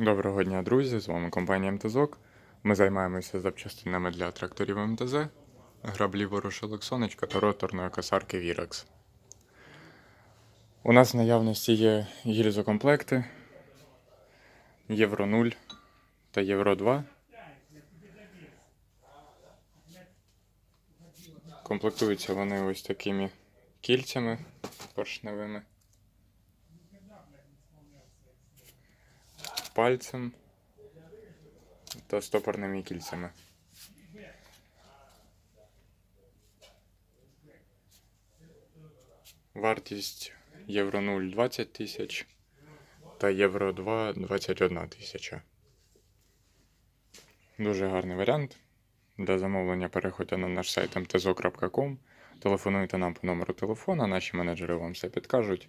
Доброго дня, друзі! З вами компанія МТЗОК. Ми займаємося запчастинами для тракторів МТЗ, граблі ворушилок сонечка та роторної косарки Virax. У нас в наявності є гільзокомплекти Євро 0 та Євро 2. Комплектуються вони ось такими кільцями поршневими. Пальцем та стопорними кільцями. Вартість Євро 0 20 тисяч та Євро 2 21 тисяча. Дуже гарний варіант. Для замовлення переходьте на наш сайт mtzo.com, телефонуйте нам по номеру телефона, наші менеджери вам все підкажуть.